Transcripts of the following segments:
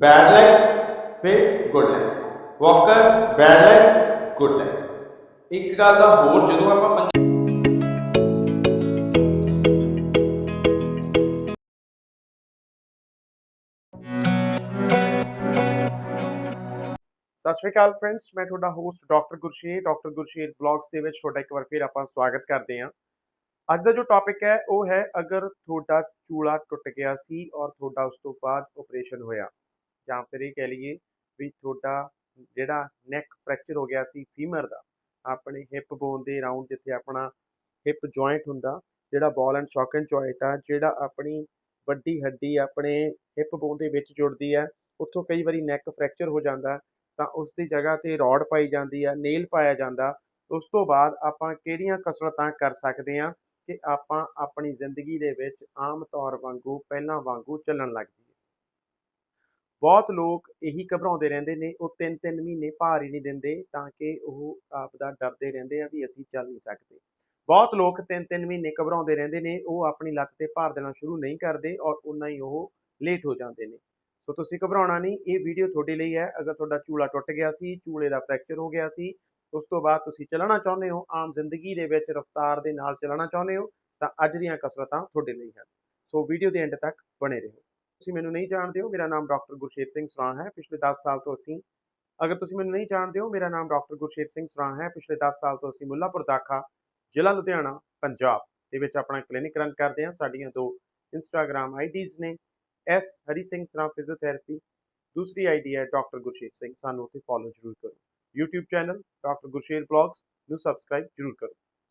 Bed leg ਫਿਰ good leg walker bad leg good leg ਇੱਕ ਗੱਲ ਦਾ ਹੋਰ ਜਦੋਂ ਆਪਾਂ ਪੰਜ- ਸਤਿ ਸ਼੍ਰੀ ਅਕਾਲ ਫਰੈਂਡਸ ਮੈਂ ਤੁਹਾਡਾ host doctor Gursher doctor Gursher blogs ਦੇ ਵਿੱਚ ਤੁਹਾਡਾ ਇੱਕ ਵਾਰ ਫਿਰ ਆਪਾਂ ਸਵਾਗਤ ਕਰਦੇ ਹਾਂ ਅੱਜ ਦਾ ਜੋ ਟੌਪਿਕ ਹੈ ਉਹ ਹੈ ਅਗਰ ਤੁਹਾਡਾ ਚੂਲਾ ਟੁੱਟ ਗਿਆ ਸੀ ਔਰ ਤੁਹਾਡਾ ਉਸ ਤੋਂ ਬਾਅਦ ਆਪਰੇਸ਼ਨ ਹੋਇਆ ਜਾਂ ਫਿਰ ਇਹ ਕਹਿ ਲਈਏ ਵੀ ਤੁਹਾਡਾ ਜਿਹੜਾ ਨੈਕ ਫ੍ਰੈਕਚਰ ਹੋ ਗਿਆ ਸੀ ਫੀਮਰ ਦਾ, ਆਪਣੇ ਹਿਪ ਬੋਨ ਦੇ ਅਰਾਊਂਡ ਜਿੱਥੇ ਆਪਣਾ ਹਿਪ ਜੁਆਇੰਟ ਹੁੰਦਾ, ਜਿਹੜਾ ਬਾਲ ਐਂਡ ਸੌਕਟ ਜੁਆਇੰਟ ਆ, ਜਿਹੜਾ ਆਪਣੀ ਵੱਡੀ ਹੱਡੀ ਆਪਣੇ ਹਿਪ ਬੋਨ ਦੇ ਵਿੱਚ ਜੁੜਦੀ ਹੈ ਉੱਥੋਂ ਕਈ ਵਾਰੀ ਨੈਕ ਫ੍ਰੈਕਚਰ ਹੋ ਜਾਂਦਾ, ਤਾਂ ਉਸ ਦੀ ਜਗ੍ਹਾ ਤੇ ਰੋਡ ਪਾਈ ਜਾਂਦੀ ਆ ਨੇਲ ਪਾਇਆ ਜਾਂਦਾ, ਉਸ ਤੋਂ ਬਾਅਦ ਆਪਾਂ ਕਿਹੜੀਆਂ ਕਸਰਤਾਂ ਕਰ ਸਕਦੇ ਹਾਂ ਕਿ ਆਪਾਂ ਆਪਣੀ ਜ਼ਿੰਦਗੀ ਦੇ ਵਿੱਚ ਆਮ ਤੌਰ ਵਾਂਗੂ, ਪਹਿਲਾਂ ਵਾਂਗੂ ਚੱਲਣ ਲੱਗ ਜਾਈਏ। ਬਹੁਤ ਲੋਕ ਇਹੀ ਘਬਰਾਉਂਦੇ ਰਹਿੰਦੇ ਨੇ, ਉਹ ਤਿੰਨ ਤਿੰਨ ਮਹੀਨੇ ਭਾਰ ਹੀ ਨਹੀਂ ਦਿੰਦੇ ਤਾਂ ਕਿ ਉਹ ਆਪ ਦਾ ਡਰਦੇ ਰਹਿੰਦੇ ਆ ਵੀ ਅਸੀਂ ਚੱਲ ਨਹੀਂ ਸਕਦੇ। ਬਹੁਤ ਲੋਕ ਤਿੰਨ ਤਿੰਨ ਮਹੀਨੇ ਘਬਰਾਉਂਦੇ ਰਹਿੰਦੇ ਨੇ, ਉਹ ਆਪਣੀ ਲੱਤ ਤੇ ਭਾਰ ਦੇਣਾ ਸ਼ੁਰੂ ਨਹੀਂ ਕਰਦੇ ਔਰ ਉਨਾ ਹੀ ਉਹ ਲੇਟ ਹੋ ਜਾਂਦੇ ਨੇ। ਸੋ ਤੁਸੀਂ ਘਬਰਾਉਣਾ ਨਹੀਂ, ਇਹ ਵੀਡੀਓ ਤੁਹਾਡੇ ਲਈ ਹੈ, ਅਗਰ ਤੁਹਾਡਾ ਚੂਲਾ ਟੁੱਟ ਗਿਆ ਸੀ, ਚੂਲੇ ਦਾ ਫ੍ਰੈਕਚਰ ਹੋ ਗਿਆ ਸੀ, ਉਸ ਤੋਂ ਬਾਅਦ ਤੁਸੀਂ ਚੱਲਣਾ ਚਾਹੁੰਦੇ ਹੋ, ਆਮ ਜ਼ਿੰਦਗੀ ਦੇ ਵਿੱਚ ਰਫ਼ਤਾਰ ਦੇ ਨਾਲ ਚੱਲਣਾ ਚਾਹੁੰਦੇ ਹੋ, ਤਾਂ ਅੱਜ ਦੀਆਂ ਕਸਰਤਾਂ ਤੁਹਾਡੇ ਲਈ ਹਨ। ਸੋ ਵੀਡੀਓ ਦੇ ਐਂਡ ਤੱਕ ਬਣੇ ਰਹੋ। ਤੁਸੀਂ ਮੈਨੂੰ ਨਹੀਂ ਜਾਣਦੇ ਹੋ, ਮੇਰਾ ਨਾਮ ਡਾਕਟਰ ਗੁਰਸ਼ੇਰ ਸਿੰਘ ਸਰਾਂ ਹੈ। ਪਿਛਲੇ 10 ਸਾਲ ਤੋਂ ਅਸੀਂ, ਅਗਰ ਤੁਸੀਂ ਮੈਨੂੰ ਨਹੀਂ ਜਾਣਦੇ ਹੋ, ਮੇਰਾ ਨਾਮ ਡਾਕਟਰ ਗੁਰਸ਼ੇਰ ਸਿੰਘ ਸਰਾਂ ਹੈ। ਪਿਛਲੇ 10 ਸਾਲ ਤੋਂ ਅਸੀਂ ਮੁੱਲਾਪੁਰ ਦਾਖਾ, ਜ਼ਿਲ੍ਹਾ ਲੁਧਿਆਣਾ, ਪੰਜਾਬ ਦੇ ਵਿੱਚ ਆਪਣਾ ਕਲੀਨਿਕ ਰਨ ਕਰਦੇ ਹਾਂ। ਸਾਡੀਆਂ ਦੋ ਇੰਸਟਾਗ੍ਰam ਆਈਡੀਜ਼ ਨੇ, ਐਸ ਹਰੀ ਸਿੰਘ ਸਰਾਂ ਫਿਜ਼ੀਓਥੈਰੇਪੀ, ਦੂਸਰੀ ਆਈਡੀ ਹੈ ਡਾਕਟਰ ਗੁਰਸ਼ੇਰ ਸਿੰਘ। ਸਾਨੂੰ ਉੱਥੇ ਫੋਲੋ ਜ਼ਰੂਰ ਕਰੋ। YouTube channel doctor Gursher blogs ਨੂੰ ਸਬਸਕ੍ਰਾਈਬ ਜ਼ਰੂਰ ਕਰੋ।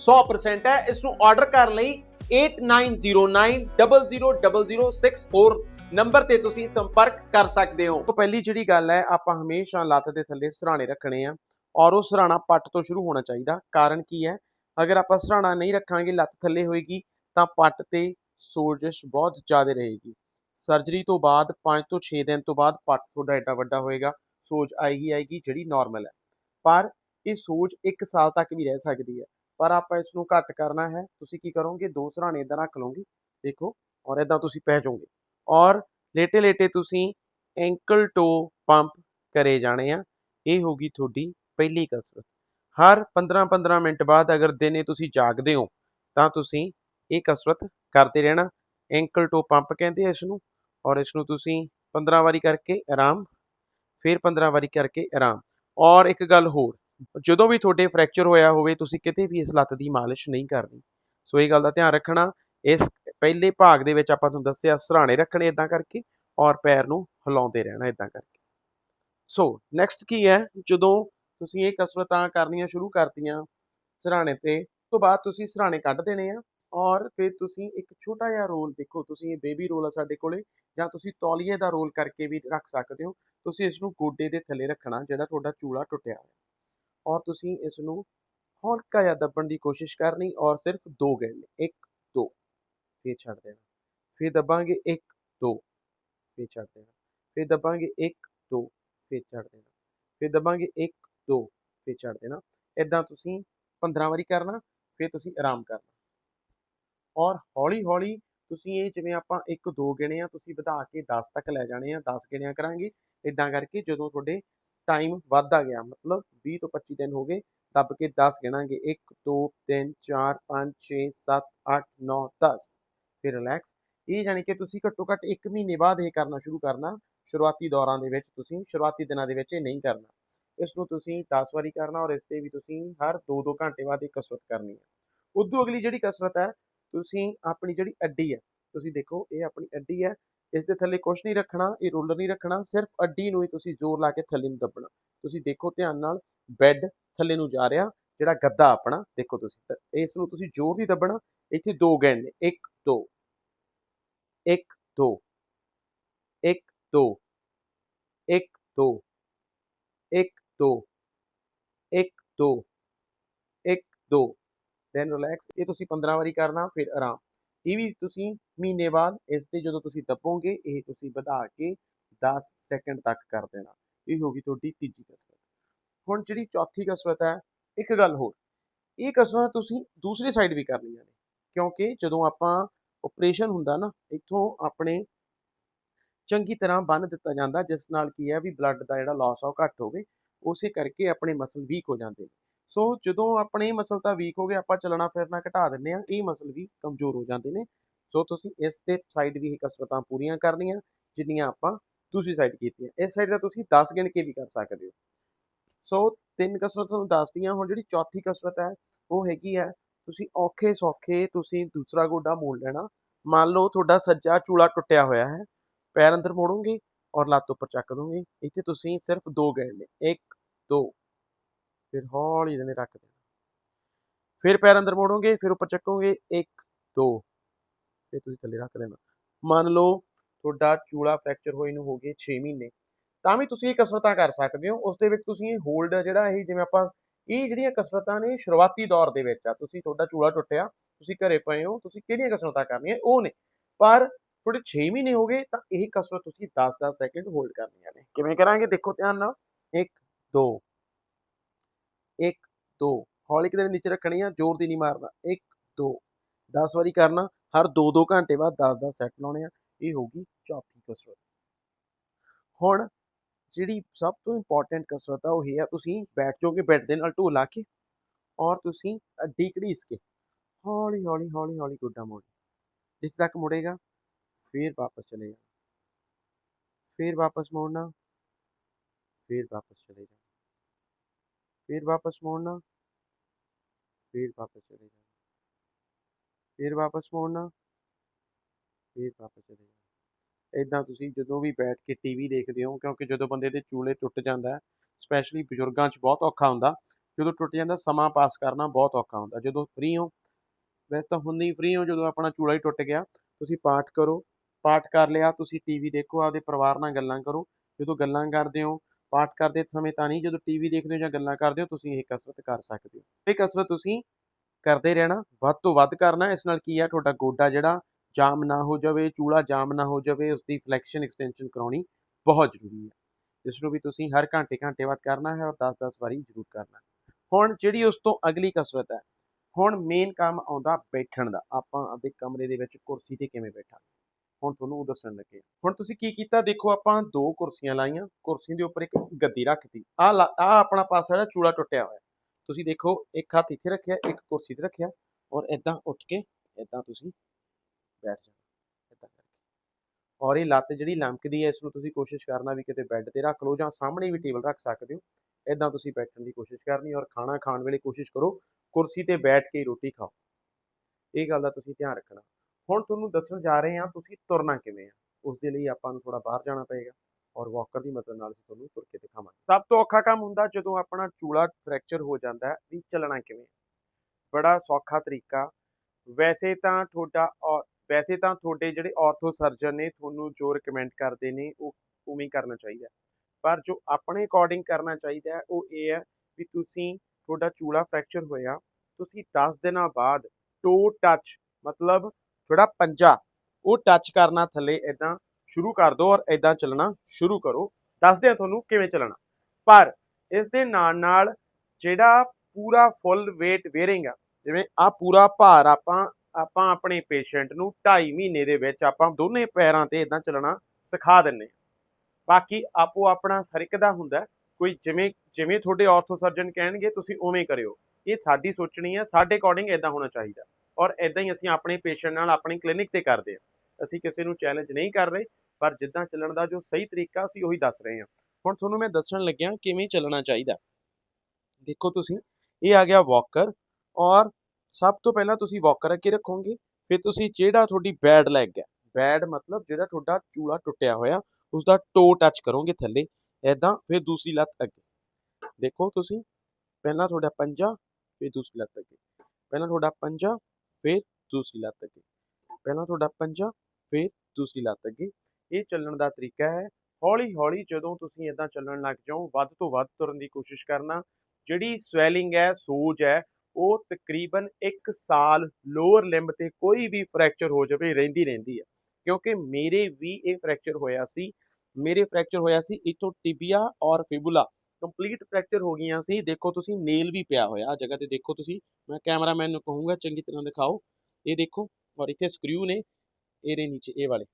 100% ਹੈ। ਇਸ ਨੂੰ ਆਰਡਰ ਕਰਨ ਲਈ 8909000064 ਨੰਬਰ ਤੇ ਤੁਸੀਂ ਸੰਪਰਕ ਕਰ ਸਕਦੇ ਹੋ। ਤੋਂ ਪਹਿਲੀ ਜਿਹੜੀ ਗੱਲ ਹੈ, ਆਪਾਂ ਹਮੇਸ਼ਾ ਲੱਤ ਦੇ ਥੱਲੇ ਸਰਾਣੇ ਰੱਖਣੇ ਆ ਔਰ ਉਹ ਸਰਾਣਾ ਪੱਟ ਤੋਂ ਸ਼ੁਰੂ ਹੋਣਾ ਚਾਹੀਦਾ। ਕਾਰਨ ਕੀ ਹੈ? ਅਗਰ ਆਪਾਂ ਸਰਾਣਾ ਨਹੀਂ ਰੱਖਾਂਗੇ ਲੱਤ ਥੱਲੇ ਹੋਏਗੀ, ਤਾਂ ਪੱਟ ਤੇ ਸੋਜਸ਼ ਬਹੁਤ ਜ਼ਿਆਦਾ ਰਹੇਗੀ। ਸਰਜਰੀ ਤੋਂ ਬਾਅਦ 5 ਤੋਂ 6 ਦਿਨ ਤੋਂ ਬਾਅਦ ਪੱਟ ਤੁਹਾਡਾ ਐਡਾ ਵੱਡਾ ਹੋਏਗਾ, ਸੋਜ ਆਏਗੀ ਆਏਗੀ ਜਿਹੜੀ ਨਾਰਮਲ ਹੈ। ਪਰ ਇਹ ਸੋਜ 1 ਸਾਲ ਤੱਕ ਵੀ ਰਹਿ ਸਕਦੀ ਹੈ। ਪਰ ਆਪਾਂ ਇਸ ਨੂੰ ਘੱਟ ਕਰਨਾ ਹੈ। ਤੁਸੀਂ ਕੀ ਕਰੋਗੇ? ਦੋ ਸਰਾਣੇ ਇਦਾਂ ਰੱਖ ਲਓਗੇ। ਦੇਖੋ, ਔਰ ਇਦਾਂ ਤੁਸੀਂ ਪੈ ਜਾਓਗੇ। ਔਰ ਲੇਟੇ ਲੇਟੇ ਤੁਸੀਂ ਐਂਕਲ ਟੋ ਪੰਪ ਕਰੇ ਜਾਣੇ ਆ। ਇਹ ਹੋਗੀ ਤੁਹਾਡੀ ਪਹਿਲੀ ਕਸਰਤ। ਹਰ 15-15 ਮਿੰਟ ਬਾਅਦ ਅਗਰ ਦਿਨੇ ਤੁਸੀਂ ਜਾਗਦੇ ਹੋ, ਤਾਂ ਤੁਸੀਂ ਇਹ ਕਸਰਤ ਕਰਦੇ ਰਹਿਣਾ। ਐਂਕਲ ਟੋ ਪੰਪ ਕਹਿੰਦੇ ਆ ਇਸ ਨੂੰ ਔਰ ਇਸ ਨੂੰ ਤੁਸੀਂ 15 ਵਾਰੀ ਕਰਕੇ ਆਰਾਮ, ਫਿਰ 15 ਵਾਰੀ ਕਰਕੇ ਆਰਾਮ। ਔਰ ਇੱਕ ਗੱਲ ਹੋਰ ਜਦੋਂ ਵੀ ਤੁਹਾਡੇ ਫ੍ਰੈਕਚਰ ਹੋਇਆ ਹੋਵੇ, ਤੁਸੀਂ ਕਿਤੇ ਵੀ ਇਸ ਲੱਤ ਦੀ ਮਾਲਿਸ਼ ਨਹੀਂ ਕਰਨੀ। ਸੋ ਇਹ ਗੱਲ ਦਾ ਧਿਆਨ ਰੱਖਣਾ। ਇਸ ਪਹਿਲੇ ਭਾਗ ਦੇ ਵਿੱਚ ਆਪਾਂ ਤੁਹਾਨੂੰ ਦੱਸਿਆ ਸਰਾਣੇ ਰੱਖਣੇ ਇਦਾਂ ਕਰਕੇ ਔਰ ਪੈਰ ਨੂੰ ਹਿਲਾਉਂਦੇ ਰਹਿਣਾ ਇਦਾਂ ਕਰਕੇ। ਸੋ ਨੈਕਸਟ ਕੀ ਹੈ? ਜਦੋਂ ਤੁਸੀਂ ਇਹ ਕਸਰਤਾਂ ਕਰਨੀਆਂ ਸ਼ੁਰੂ ਕਰਤੀਆਂ ਸਰਾਣੇ ਤੇ ਤੋਂ ਬਾਅਦ ਤੁਸੀਂ ਸਰਾਣੇ ਕੱਢ ਦੇਣੇ ਆ ਔਰ ਫਿਰ ਤੁਸੀਂ ਇੱਕ ਛੋਟਾ ਜਿਹਾ ਰੋਲ ਦੇਖੋ, ਤੁਸੀਂ ਇਹ ਬੇਬੀ ਰੋਲ ਆ ਸਾਡੇ ਕੋਲੇ ਜਾਂ ਤੁਸੀਂ ਤੌਲੀਏ ਦਾ ਰੋਲ ਕਰਕੇ ਵੀ ਰੱਖ ਸਕਦੇ ਹੋ। ਤੁਸੀਂ ਇਸ ਨੂੰ ਗੋਡੇ ਦੇ ਥੱਲੇ ਰੱਖਣਾ ਜਿਹੜਾ ਤੁਹਾਡਾ ਚੂਲਾ ਟੁੱਟਿਆ ਹੋਇਆ। ਔਰ ਤੁਸੀਂ ਇਸ ਨੂੰ ਹਲਕਾ ਜਿਹਾ ਦੱਬਣ ਦੀ ਕੋਸ਼ਿਸ਼ ਕਰਨੀ ਔਰ ਸਿਰਫ ਦੋ ਗੇੜਨੇ ਇੱਕ, ਦੋ, ਫਿਰ ਛੱਡ ਦੇਣਾ। ਫਿਰ ਦੱਬਾਂਗੇ 1 2 ਫਿਰ ਛੱਡ ਦੇਣਾ। ਫਿਰ ਦੱਬਾਂਗੇ 1 2 ਫਿਰ ਛੱਡ ਦੇਣਾ। ਫਿਰ ਦੱਬਾਂਗੇ 1 2 ਫਿਰ ਛੱਡ ਦੇਣਾ। ਇਦਾਂ ਤੁਸੀਂ 15 ਵਾਰੀ ਕਰਨਾ, ਫਿਰ ਤੁਸੀਂ ਆਰਾਮ ਕਰਨਾ। ਔਰ ਹੌਲੀ ਹੌਲੀ ਤੁਸੀਂ ਇਹ ਜਿਵੇਂ ਆਪਾਂ 1 2 ਗਿਣੇ ਆ ਤੁਸੀਂ ਵਧਾ ਕੇ 10 ਤੱਕ ਲੈ ਜਾਣੇ ਆ 10 ਗਿਣਿਆ ਕਰਾਂਗੇ ਇਦਾਂ ਕਰਕੇ ਜਦੋਂ ਤੁਹਾਡੇ ਟਾਈਮ ਵੱਧਦਾ ਗਿਆ, ਮਤਲਬ 20 ਤੋਂ 25 ਦਿਨ ਹੋ ਗਏ, ਦੱਬ ਕੇ 10 ਗਿਣਾਂਗੇ 1 2 3 4 5 6 7 8 9 10 ਫਿਰ ਰਿਲੈਕਸ ਇਹ ਜਾਨੀ ਕਿ ਤੁਸੀਂ ਘੱਟੋ ਘੱਟ 1 ਮਹੀਨੇ ਬਾਅਦ ਇਹ ਕਰਨਾ ਸ਼ੁਰੂ ਕਰਨਾ, ਸ਼ੁਰੂਆਤੀ ਦੌਰਾਂ ਦੇ ਵਿੱਚ ਤੁਸੀਂ, ਸ਼ੁਰੂਆਤੀ ਦਿਨਾਂ ਦੇ ਵਿੱਚ ਇਹ ਨਹੀਂ ਕਰਨਾ। ਇਸ ਨੂੰ ਤੁਸੀਂ 10 ਵਾਰੀ ਕਰਨਾ ਔਰ ਇਸ ਤੇ ਵੀ ਤੁਸੀਂ ਹਰ 2-2 ਘੰਟੇ ਬਾਅਦ ਇਹ ਕਸਰਤ ਕਰਨੀ ਹੈ। ਉਦੋਂ ਅਗਲੀ ਜਿਹੜੀ ਕਸਰਤ ਹੈ, ਤੁਸੀਂ ਆਪਣੀ ਜਿਹੜੀ ਅੱਡੀ ਹੈ, ਤੁਸੀਂ ਦੇਖੋ, ਇਹ ਆਪਣੀ ਅੱਡੀ ਹੈ ਇਸ ਦੇ ਥੱਲੇ ਕੁਝ ਨਹੀਂ ਰੱਖਣਾ, ਇਹ ਰੋਲਰ ਨਹੀਂ ਰੱਖਣਾ, ਸਿਰਫ ਅੱਡੀ ਨੂੰ ਹੀ ਤੁਸੀਂ ਜ਼ੋਰ ਲਾ ਕੇ ਥੱਲੇ ਨੂੰ ਦੱਬਣਾ। ਤੁਸੀਂ ਦੇਖੋ ਧਿਆਨ ਨਾਲ, ਬੈੱਡ ਥੱਲੇ ਨੂੰ ਜਾ ਰਿਹਾ, ਜਿਹੜਾ ਗੱਦਾ ਆਪਣਾ, ਦੇਖੋ ਤੁਸੀਂ ਇਸ ਨੂੰ ਤੁਸੀਂ ਜ਼ੋਰ ਨਹੀਂ ਦੱਬਣਾ। ਇੱਥੇ ਦੋ ਗੈਂਡ ਨੇ 1 2 1 2 1 2 1 2 1 2 1 2 1 2 ਦੈਨ ਰਿਲੈਕਸ ਇਹ ਤੁਸੀਂ 15 ਵਾਰੀ ਕਰਨਾ, ਫਿਰ ਆਰਾਮ। ਇਹ ਵੀ ਤੁਸੀਂ ਮਹੀਨੇ ਬਾਅਦ ਇਸ ਤੇ ਜਦੋਂ ਤੁਸੀਂ ਦੱਬੋਗੇ, ਇਹ ਤੁਸੀਂ ਵਧਾ ਕੇ 10 ਸੈਕਿੰਡ ਤੱਕ ਕਰ ਦੇਣਾ। ਇਹ ਹੋ ਗਈ ਤੁਹਾਡੀ ਤੀਜੀ ਕਸਰਤ। ਹੁਣ ਜਿਹੜੀ ਚੌਥੀ ਕਸਰਤ ਹੈ, ਇੱਕ ਗੱਲ ਹੋਰ। ਇਹ ਕਸਰਤ ਤੁਸੀਂ ਦੂਸਰੀ ਸਾਈਡ ਵੀ ਕਰਨੀਆਂ ਨੇ। ਕਿਉਂਕਿ ਜਦੋਂ ਆਪਾਂ ਆਪਰੇਸ਼ਨ ਹੁੰਦਾ ਨਾ, ਇੱਥੋਂ ਆਪਣੇ ਚੰਗੀ ਤਰ੍ਹਾਂ ਬੰਨ ਦਿੱਤਾ ਜਾਂਦਾ, ਜਿਸ ਨਾਲ ਕੀ ਹੈ ਵੀ ਬਲੱਡ ਦਾ ਜਿਹੜਾ ਲਾਸ ਆ ਉਹ ਘੱਟ ਹੋਵੇ, ਉਸੇ ਕਰਕੇ ਆਪਣੇ ਮਸਲ ਵੀਕ ਹੋ ਜਾਂਦੇ ਨੇ। ਸੋ ਜਦੋਂ ਆਪਣੇ ਮਸਲ ਤਾਂ ਵੀਕ ਹੋ ਗਏ, ਆਪਾਂ ਚੱਲਣਾ ਫਿਰਨਾ ਘਟਾ ਦਿੰਦੇ ਆ ਇਹ ਮਸਲ ਵੀ ਕਮਜ਼ੋਰ ਹੋ ਜਾਂਦੇ ਨੇ। ਸੋ ਤੁਸੀਂ ਇਸ ਤੇ ਸਾਈਡ ਵੀ ਇਹ ਕਸਰਤਾਂ ਪੂਰੀਆਂ ਕਰਨੀਆਂ, ਜਿੰਨੀਆਂ ਆਪਾਂ ਦੂਸਰੀ ਸਾਈਡ ਕੀਤੀਆਂ। ਇਸ ਸਾਈਡ ਦਾ ਤੁਸੀਂ 10 ਗਿਣ ਕੇ ਵੀ ਕਰ ਸਕਦੇ ਹੋ। ਸੋ ਤਿੰਨ ਕਸਰਤ ਤੁਹਾਨੂੰ ਦੱਸਦੀਆਂ, ਹੁਣ ਜਿਹੜੀ ਚੌਥੀ ਕਸਰਤ ਹੈ, ਉਹ ਹੈਗੀ ਹੈ, ਤੁਸੀਂ ਔਖੇ ਸੌਖੇ ਤੁਸੀਂ ਦੂਸਰਾ ਗੋਡਾ ਮੋੜ ਲੈਣਾ। ਮੰਨ ਲਓ ਤੁਹਾਡਾ ਸੱਜਾ ਚੂਲਾ ਟੁੱਟਿਆ ਹੋਇਆ ਹੈ, ਪੈਰ ਅੰਦਰ ਮੋੜੋਗੇ ਔਰ ਲੱਤ ਉੱਪਰ ਚੱਕ ਦੋਗੇ। ਇੱਥੇ ਤੁਸੀਂ ਸਿਰਫ ਦੋ ਗੇੜ ਨੇ 1 2 ਫਿਰ ਹੌਲੀ ਜਿਹੇ ਰੱਖ ਦੇਣਾ। ਫਿਰ ਪੈਰ ਅੰਦਰ ਮੋੜੋਗੇ, ਫਿਰ ਉੱਪਰ ਚੱਕੋਗੇ 1 2 ਫਿਰ ਤੁਸੀਂ ਥੱਲੇ ਰੱਖ ਦੇਣਾ। ਮੰਨ ਲਓ ਤੁਹਾਡਾ ਚੂਲਾ ਫ੍ਰੈਕਚਰ ਹੋਏ ਨੂੰ ਹੋ ਗਏ 6 ਮਹੀਨੇ, ਤਾਂ ਵੀ ਤੁਸੀਂ ਇਹ ਕਸਰਤਾਂ ਕਰ ਸਕਦੇ ਹੋ। ਉਸ ਦੇ ਵਿੱਚ ਤੁਸੀਂ ਹੋਲਡ ਜਿਹੜਾ ਇਹ ਜਿਵੇਂ ਆਪਾਂ, ਇਹ ਜਿਹੜੀਆਂ ਕਸਰਤਾਂ ਨੇ ਸ਼ੁਰੂਆਤੀ ਦੌਰ ਦੇ ਵਿੱਚ ਆ, ਤੁਸੀਂ ਤੁਹਾਡਾ ਚੂਲਾ ਟੁੱਟਿਆ, ਤੁਸੀਂ ਘਰੇ ਪਏ ਹੋ, ਤੁਸੀਂ ਕਿਹੜੀਆਂ ਕਸਰਤਾਂ ਕਰਨੀਆਂ, ਉਹ ਨੇ। ਪਰ ਤੁਹਾਡੇ 6 ਮਹੀਨੇ ਹੋ ਗਏ, ਤਾਂ ਇਹ ਕਸਰਤ ਤੁਸੀਂ 10-10 ਸੈਕਿੰਡ ਹੋਲਡ ਕਰਨੀਆਂ ਨੇ। ਕਿਵੇਂ ਕਰਾਂਗੇ? ਦੇਖੋ ਧਿਆਨ ਨਾਲ। 1 2 1 2 ਹੌਲੀ ਕਿਤੇ ਨੀਚੇ ਰੱਖਣੀ ਆ, ਜ਼ੋਰ ਦੀ ਨਹੀਂ ਮਾਰਨਾ। 1 2 10 ਵਾਰੀ ਕਰਨਾ, ਹਰ 2-2 ਘੰਟੇ ਬਾਅਦ 10-10 ਸੈੱਟ ਲਾਉਣੇ ਆ। ਇਹ ਹੋ ਗਈ ਚੌਥੀ ਕਸਰਤ। ਹੁਣ ਜਿਹੜੀ ਸਭ ਤੋਂ ਇੰਪੋਰਟੈਂਟ ਕਸਰਤ ਆ, ਉਹ ਇਹ ਆ, ਤੁਸੀਂ ਬੈਠ ਜਾਓਗੇ ਬੈੱਡ ਦੇ ਨਾਲ ਢੋਲਾ ਕੇ ਔਰ ਤੁਸੀਂ ਅੱਡੀ ਘੜੀਸ ਕੇ ਹੌਲੀ ਹੌਲੀ ਹੌਲੀ ਹੌਲੀ ਗੋਡਾ ਮੋੜ। ਜਿਸ ਤੱਕ ਮੁੜੇਗਾ, ਫਿਰ ਵਾਪਸ ਚਲੇ ਜਾਣਾ। ਫਿਰ ਵਾਪਸ ਮੋੜਨਾ, ਫਿਰ ਵਾਪਸ ਚਲੇ ਜਾਣਾ। फिर वापस मोड़ना फिर वापस चले जाना फिर वापस मोड़ना फिर वापस चले जाना ਇਦਾਂ ਤੁਸੀਂ ਜਦੋਂ ਵੀ ਬੈਠ ਕੇ ਟੀਵੀ ਦੇਖਦੇ ਹੋ ਕਿਉਂਕਿ ਜਦੋਂ ਬੰਦੇ ਦੇ ਚੂਲੇ ਟੁੱਟ ਜਾਂਦਾ ਹੈ ਸਪੈਸ਼ਲੀ ਬਜ਼ੁਰਗਾਂ 'ਚ ਬਹੁਤ ਔਖਾ ਹੁੰਦਾ ਜਦੋਂ ਟੁੱਟ ਜਾਂਦਾ ਸਮਾਂ ਪਾਸ ਕਰਨਾ ਬਹੁਤ ਔਖਾ ਹੁੰਦਾ ਜਦੋਂ ਫ੍ਰੀ ਹੋ ਵੈਸੇ ਤਾਂ ਹੁੰਦੇ ਹੀ ਫ੍ਰੀ ਹੋ ਜਦੋਂ ਆਪਣਾ ਚੂਲਾ ਹੀ ਟੁੱਟ ਗਿਆ ਤੁਸੀਂ ਪਾਠ ਕਰੋ ਪਾਠ ਕਰ ਲਿਆ ਤੁਸੀਂ ਟੀਵੀ ਦੇਖੋ ਆਪਦੇ ਪਰਿਵਾਰ ਨਾਲ ਗੱਲਾਂ ਕਰੋ ਜਦੋਂ ਗੱਲਾਂ ਕਰਦੇ ਹੋ ਪਾਠ ਕਰਦੇ ਸਮੇਂ ਤਾਂ ਨਹੀਂ, ਜਦੋਂ ਟੀਵੀ ਦੇਖਦੇ ਹੋ ਜਾਂ ਗੱਲਾਂ ਕਰਦੇ ਹੋ, ਤੁਸੀਂ ਇਹ ਕਸਰਤ ਕਰ ਸਕਦੇ ਹੋ। ਇਹ ਕਸਰਤ ਤੁਸੀਂ ਕਰਦੇ ਰਹਿਣਾ, ਵੱਧ ਤੋਂ ਵੱਧ ਕਰਨਾ, ਇਸ ਨਾਲ ਕੀ ਹੈ ਤੁਹਾਡਾ ਗੋਡਾ ਜਿਹੜਾ ਜਾਮ ਨਾ ਹੋ ਜਾਵੇ, ਚੂਲਾ ਜਾਮ ਨਾ ਹੋ ਜਾਵੇ ਉਸ ਦੀ ਫਲੈਕਸ਼ਨ ਐਕਸਟੈਂਸ਼ਨ ਕਰਾਉਣੀ ਬਹੁਤ ਜ਼ਰੂਰੀ ਹੈ। ਇਸ ਨੂੰ ਵੀ ਤੁਸੀਂ ਹਰ ਘੰਟੇ ਘੰਟੇ ਬਾਅਦ ਕਰਨਾ ਹੈ ਔਰ 10-10 ਵਾਰੀ ਜ਼ਰੂਰ ਕਰਨਾ ਹੁਣ ਜਿਹੜੀ ਉਸ ਤੋਂ ਅਗਲੀ ਕਸਰਤ ਹੈ, ਹੁਣ ਮੇਨ ਕੰਮ ਆਉਂਦਾ ਬੈਠਣ ਦਾ। ਆਪਾਂ ਆਪਣੇ ਕਮਰੇ ਦੇ ਵਿੱਚ ਕੁਰਸੀ ਤੇ ਕਿਵੇਂ ਬੈਠਾਂਗੇ? ਹੁਣ ਤੁਹਾਨੂੰ ਉਹ ਦੱਸਣ ਲੱਗੇ ਹੁਣ ਤੁਸੀਂ ਕੀ ਕੀਤਾ? ਦੇਖੋ, ਆਪਾਂ ਦੋ ਕੁਰਸੀਆਂ ਲਾਈਆਂ। ਕੁਰਸੀ ਦੇ ਉੱਪਰ ਇੱਕ ਗੱਦੀ ਰੱਖਤੀ। ਆ ਆ ਆਪਣਾ ਪਾਸਾ ਜਿਹੜਾ ਚੂੜਾ ਟੁੱਟਿਆ ਹੋਇਆ। ਤੁਸੀਂ ਦੇਖੋ, ਇੱਕ ਹੱਥ ਇੱਥੇ ਰੱਖਿਆ, ਇੱਕ ਕੁਰਸੀ ਤੇ ਰੱਖਿਆ ਔਰ ਇਦਾਂ ਉੱਠ ਕੇ ਇਦਾਂ ਤੁਸੀਂ ਬੈਠ ਜਾਣਾ। ਇਦਾਂ ਕਰਕੇ। ਔਰ ਇਹ ਲੱਤ ਜਿਹੜੀ ਲੰਕਦੀ ਹੈ, ਇਸ ਨੂੰ ਤੁਸੀਂ ਕੋਸ਼ਿਸ਼ ਕਰਨਾ ਵੀ ਕਿਤੇ ਬੈੱਡ ਤੇ ਰੱਖ ਲਓ ਜਾਂ ਸਾਹਮਣੇ ਵੀ ਟੇਬਲ ਰੱਖ ਸਕਦੇ ਹੋ। ਇਦਾਂ ਤੁਸੀਂ ਬੈਠਣ ਦੀ ਕੋਸ਼ਿਸ਼ ਕਰਨੀ ਔਰ ਖਾਣਾ ਖਾਣ ਵੇਲੇ ਕੋਸ਼ਿਸ਼ ਕਰੋ। ਕੁਰਸੀ ਤੇ ਬੈਠ ਕੇ ਰੋਟੀ ਖਾਓ। ਇਹ ਗੱਲ ਦਾ ਤੁਸੀਂ ਧਿਆਨ ਰੱਖਣਾ। ਹੁਣ ਤੁਹਾਨੂੰ ਦੱਸਣ ਜਾ ਰਹੇ ਹਾਂ ਤੁਸੀਂ ਤੁਰਨਾ ਕਿਵੇਂ ਆ। ਉਸ ਦੇ ਲਈ ਆਪਾਂ ਨੂੰ ਥੋੜਾ ਬਾਹਰ ਜਾਣਾ ਪਏਗਾ ਔਰ ਵਾਕਰ ਦੀ ਮਦਦ ਨਾਲ ਅਸੀਂ ਤੁਹਾਨੂੰ ਤੁਰ ਕੇ ਦਿਖਾਵਾਂਗੇ। ਸਭ ਤੋਂ ਔਖਾ ਕੰਮ ਹੁੰਦਾ ਜਦੋਂ ਆਪਣਾ ਚੂਲਾ ਫ੍ਰੈਕਚਰ ਹੋ ਜਾਂਦਾ ਹੈ ਵੀ ਚੱਲਣਾ ਕਿਵੇਂ ਬੜਾ ਸੌਖਾ ਤਰੀਕਾ। ਵੈਸੇ ਤਾਂ ਤੁਹਾਡਾ ਵੈਸੇ ਤਾਂ ਤੁਹਾਡੇ ਜਿਹੜੇ ਆਰਥੋ ਸਰਜਨ ਨੇ ਤੁਹਾਨੂੰ ਜੋ ਰეკਮੈਂਡ ਕਰਦੇ ਨੇ ਉਹ ਉਵੇਂ ਕਰਨਾ ਚਾਹੀਦਾ ਪਰ ਜੋ ਆਪਣੇ ਅਕੋਰਡਿੰਗ ਕਰਨਾ ਚਾਹੀਦਾ ਉਹ ਇਹ ਹੈ ਵੀ ਤੁਸੀਂ ਤੁਹਾਡਾ ਚੂਲਾ ਫ੍ਰੈਕਚਰ ਹੋਇਆ, ਤੁਸੀਂ 10 ਦਿਨਾਂ ਬਾਅਦ ਟੋ ਟੱਚ ਮਤਲਬ ਜਿਹੜਾ ਪੰਜਾ, ਉਹ ਟੱਚ ਕਰਨਾ ਥੱਲੇ ਇਦਾਂ ਸ਼ੁਰੂ ਕਰ ਦਿਓ ਔਰ ਇਦਾਂ ਚੱਲਣਾ ਸ਼ੁਰੂ ਕਰੋ। ਦੱਸਦੇ ਆ ਤੁਹਾਨੂੰ ਕਿਵੇਂ ਚੱਲਣਾ। ਪਰ ਇਸ ਦੇ ਨਾਲ ਨਾਲ ਜਿਹੜਾ ਪੂਰਾ ਫੁੱਲ weight bearing ਆ, ਜਿਵੇਂ ਆ ਪੂਰਾ ਭਾਰ ਆਪਾਂ ਆਪਾਂ ਆਪਣੇ ਪੇਸ਼ੈਂਟ ਨੂੰ 2.5 ਮਹੀਨੇ ਦੇ ਵਿੱਚ ਆਪਾਂ ਦੋਨੇ ਪੈਰਾਂ ਤੇ ਇਦਾਂ ਚੱਲਣਾ ਸਿਖਾ ਦਿੰਨੇ ਬਾਕੀ ਆਪੋ ਆਪਣਾ ਹਰ ਇੱਕ ਦਾ ਹੁੰਦਾ ਕੋਈ ਜਿਵੇਂ ਜਿਵੇਂ ਤੁਹਾਡੇ ਆਰਥੋ ਸਰਜਨ ਕਹਿਣਗੇ, ਤੁਸੀਂ ਉਵੇਂ ਕਰਿਓ। ਇਹ ਸਾਡੀ ਸੋਚਣੀ ਹੈ, ਸਾਡੇ ਅਕੋਰਡਿੰਗ ਇਦਾਂ ਹੋਣਾ ਚਾਹੀਦਾ। ਔਰ ਇਦਾਂ ਹੀ ਅਸੀਂ ਆਪਣੇ ਪੇਸ਼ੈਂਟ ਨਾਲ ਆਪਣੀ ਕਲੀਨਿਕ ਤੇ ਕਰਦੇ ਹਾਂ। ਅਸੀਂ ਕਿਸੇ ਨੂੰ ਚੈਲੰਜ ਨਹੀਂ ਕਰ ਰਹੇ, ਪਰ ਜਿੱਦਾਂ ਚੱਲਣ ਦਾ ਜੋ ਸਹੀ ਤਰੀਕਾ ਅਸੀਂ ਉਹੀ ਦੱਸ ਰਹੇ ਹਾਂ। ਹੁਣ ਤੁਹਾਨੂੰ ਮੈਂ ਦੱਸਣ ਲੱਗਿਆ ਕਿਵੇਂ ਚੱਲਣਾ ਚਾਹੀਦਾ। ਦੇਖੋ ਤੁਸੀਂ, ਇਹ ਆ ਗਿਆ ਵਾਕਰ ਔਰ ਸਭ ਤੋਂ ਪਹਿਲਾਂ ਤੁਸੀਂ ਵਾਕਰ ਅੱਗੇ ਰੱਖੋਗੇ, ਫਿਰ ਤੁਸੀਂ ਜਿਹੜਾ ਤੁਹਾਡੀ ਬੈਡ ਲੈਗ ਹੈ ਬੈਡ ਮਤਲਬ ਜਿਹੜਾ ਤੁਹਾਡਾ ਚੂਲਾ ਟੁੱਟਿਆ ਹੋਇਆ ਉਸ ਦਾ ਟੋ ਟੱਚ ਕਰੋਗੇ ਥੱਲੇ ਐਦਾਂ ਫਿਰ ਦੂਸਰੀ ਲੱਤ ਅੱਗੇ। ਦੇਖੋ ਤੁਸੀਂ, ਪਹਿਲਾਂ ਤੁਹਾਡਾ ਪੰਜਾ, ਫਿਰ ਦੂਸਰੀ ਲੱਤ ਅੱਗੇ। ਪਹਿਲਾਂ ਤੁਹਾਡਾ ਪੰਜਾ ਫਿਰ ਦੂਸਰੀ ਲੱਤ ਅੱਗੇ। ਪਹਿਲਾਂ ਤੁਹਾਡਾ ਪੰਜਾ, ਫਿਰ ਦੂਸਰੀ ਲੱਤ ਅੱਗੇ। ਇਹ ਚੱਲਣ ਦਾ ਤਰੀਕਾ ਹੈ ਹੌਲੀ ਹੌਲੀ ਜਦੋਂ ਤੁਸੀਂ ਇਦਾਂ ਚੱਲਣ ਲੱਗ ਜਾਓ, ਵੱਧ ਤੋਂ ਵੱਧ ਤੁਰਨ ਦੀ ਕੋਸ਼ਿਸ਼ ਕਰਨਾ। ਜਿਹੜੀ ਸਵੈਲਿੰਗ ਹੈ, ਸੋਜ ਹੈ, ਉਹ ਤਕਰੀਬਨ 1 ਸਾਲ ਲੋਅਰ ਲਿੰਬ ਤੇ ਕੋਈ ਵੀ ਫ੍ਰੈਕਚਰ ਹੋ ਜਾਵੇ, ਰਹਿੰਦੀ ਰਹਿੰਦੀ ਹੈ। ਕਿਉਂਕਿ ਮੇਰੇ ਵੀ ਇਹ ਫ੍ਰੈਕਚਰ ਹੋਇਆ ਸੀ, ਮੇਰੇ ਫ੍ਰੈਕਚਰ ਹੋਇਆ ਸੀ ਇਥੋਂ ਟਿਬੀਆ ਔਰ ਫਿਬੂਲਾ ਕੰਪਲੀਟ ਫ੍ਰੈਕਚਰ ਹੋ ਗਈਆਂ ਸੀ। ਦੇਖੋ ਤੁਸੀਂ ਨੇਲ ਵੀ ਪਿਆ ਹੋਇਆ ਆ ਜਗ੍ਹਾ ਤੇ। ਦੇਖੋ ਤੁਸੀਂ, ਮੈਂ ਕੈਮਰਾਮੈਨ ਨੂੰ ਕਹੂੰਗਾ ਚੰਗੀ ਤਰ੍ਹਾਂ ਦਿਖਾਓ। ਇਹ ਦੇਖੋ, ਔਰ ਇੱਥੇ ਸਕਰੂ ਨੇ ਇਹਦੇ ਨੀਚੇ, ਇਹ ਵਾਲੇ।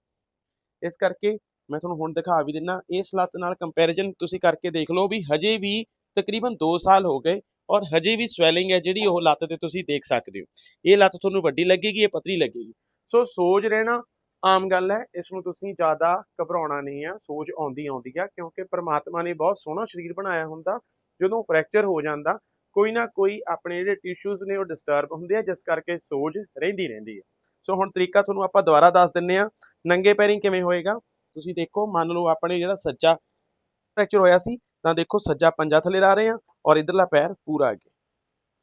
ਇਸ ਕਰਕੇ ਮੈਂ ਤੁਹਾਨੂੰ ਹੁਣ ਦਿਖਾ ਵੀ ਦਿੰਨਾ, ਇਸ ਲੱਤ ਨਾਲ ਕੰਪੈਰੀਜ਼ਨ ਤੁਸੀਂ ਕਰਕੇ ਦੇਖ ਲਓ ਵੀ ਹਜੇ ਵੀ ਤਕਰੀਬਨ 2 ਸਾਲ ਹੋ ਗਏ, ਔਰ ਹਜੇ ਵੀ ਸਵੈਲਿੰਗ ਹੈ ਜਿਹੜੀ ਉਹ ਲੱਤ ਤੇ ਤੁਸੀਂ ਦੇਖ ਸਕਦੇ ਹੋ। ਇਹ ਲੱਤ ਤੁਹਾਨੂੰ ਵੱਡੀ ਲੱਗੇਗੀ, ਇਹ ਪਤਲੀ ਲੱਗੇਗੀ। ਸੋ ਸੋਜ ਰਹਿਣਾ ਆਮ ਗੱਲ ਹੈ, ਇਸ ਨੂੰ ਤੁਸੀਂ ਜ਼ਿਆਦਾ ਘਬਰਾਉਣਾ ਨਹੀਂ ਆ, ਸੋਜ ਆਉਂਦੀ ਆਉਂਦੀ ਆ, ਕਿਉਂਕਿ ਪ੍ਰਮਾਤਮਾ ਨੇ ਬਹੁਤ ਸੋਹਣਾ ਸਰੀਰ ਬਣਾਇਆ ਹੁੰਦਾ, ਜਦੋਂ ਫ੍ਰੈਕਚਰ ਹੋ ਜਾਂਦਾ, ਕੋਈ ਨਾ ਕੋਈ ਆਪਣੇ ਜਿਹੜੇ ਟਿਸ਼ੂਜ਼ ਨੇ ਉਹ ਡਿਸਟਰਬ ਹੁੰਦੇ ਆ, ਜਿਸ ਕਰਕੇ ਸੋਜ ਰਹਿੰਦੀ ਰਹਿੰਦੀ ਹੈ ਸੋ ਹੁਣ ਤਰੀਕਾ ਤੁਹਾਨੂੰ ਆਪਾਂ ਦੁਬਾਰਾ ਦੱਸ ਦਿੰਨੇ ਆ, ਨੰਗੇ ਪੈਰੀਂ ਕਿਵੇਂ ਹੋਏਗਾ? ਤੁਸੀਂ ਦੇਖੋ, ਮੰਨ ਲਓ ਆਪਣੇ ਜਿਹੜਾ ਸੱਜਾ ਫ੍ਰੈਕਚਰ ਹੋਇਆ ਸੀ, ਤਾਂ ਦੇਖੋ ਸੱਜਾ ਪੰਜਾ ਥੱਲੇ ਲਾ ਰਹੇ ਆ ਔਰ ਇਧਰਲਾ ਪੈਰ ਪੂਰਾ ਅੱਗੇ।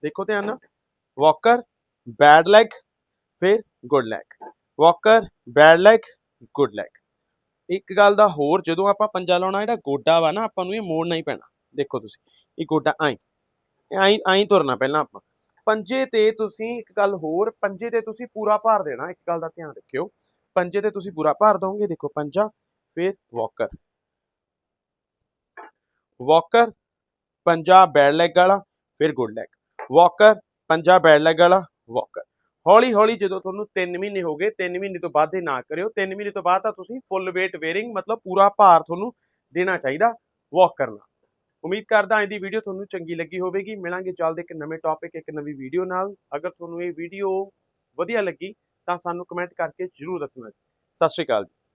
ਦੇਖੋ ਧਿਆਨ ਨਾਲ ਵਾਕਰ ਬੈਡ ਲੈਗ ਫਿਰ good leg walker bad leg good leg ਇੱਕ ਗੱਲ ਦਾ ਹੋਰ, ਜਦੋਂ ਆਪਾਂ ਪੰਜਾ ਲਾਉਣਾ, ਜਿਹੜਾ ਗੋਡਾ ਵਾ ਨਾ, ਆਪਾਂ ਨੂੰ ਇਹ ਮੋੜਨਾ ਹੀ ਪੈਣਾ। ਦੇਖੋ ਤੁਸੀਂ, ਇਹ ਗੋਡਾ ਆਈ ਆਈ ਆਈ ਤੁਰਨਾ ਪਹਿਲਾਂ ਆਪਾਂ। ਪੰਜੇ ਤੇ ਤੁਸੀਂ ਇੱਕ ਗੱਲ ਹੋਰ, ਪੰਜੇ ਤੇ ਤੁਸੀਂ ਪੂਰਾ ਭਾਰ ਦੇਣਾ, ਇੱਕ ਗੱਲ ਦਾ ਧਿਆਨ ਰੱਖਿਓ। ਪੰਜੇ ਤੇ ਤੁਸੀਂ ਪੂਰਾ ਭਾਰ ਦੋਗੇ, ਦੇਖੋ ਪੰਜਾ, ਫਿਰ ਵਾਕਰ। ਵਾਕਰ, ਪੰਜਾ ਬੈਡ ਲੈਗ ਵਾਲਾ, ਫਿਰ ਗੁੱਡ ਲੈਗ ਵਾਕਰ, ਪੰਜਾ ਬੈਡ ਲੈਗ ਵਾਲਾ, ਵਾਕਰ। ਹੌਲੀ ਹੌਲੀ ਜਦੋਂ ਤੁਹਾਨੂੰ 3 ਮਹੀਨੇ ਹੋ ਗਏ 3 ਮਹੀਨੇ ਤੋਂ ਬਾਅਦ ਇਹ ਨਾ ਕਰਿਓ 3 ਮਹੀਨੇ ਤੋਂ ਬਾਅਦ ਤਾਂ ਤੁਸੀਂ ਫੁੱਲ weight bearing ਮਤਲਬ ਪੂਰਾ ਭਾਰ ਤੁਹਾਨੂੰ ਦੇਣਾ ਚਾਹੀਦਾ ਵਾਕ ਕਰਨਾ। ਉਮੀਦ ਕਰਦਾ ਹਾਂ ਇਹਦੀ ਵੀਡੀਓ ਤੁਹਾਨੂੰ ਚੰਗੀ ਲੱਗੀ ਹੋਵੇਗੀ। ਮਿਲਾਂਗੇ ਜਲਦ ਇੱਕ ਨਵੇਂ ਟੌਪਿਕ ਇੱਕ ਨਵੀਂ ਵੀਡੀਓ ਨਾਲ। ਅਗਰ ਤੁਹਾਨੂੰ ਇਹ ਵੀਡੀਓ ਵਧੀਆ ਲੱਗੀ, ਤਾਂ ਸਾਨੂੰ ਕਮੈਂਟ ਕਰਕੇ ਜਰੂਰ ਦੱਸਣਾ ਸਤਿ ਸ਼੍ਰੀ ਅਕਾਲ ਜੀ।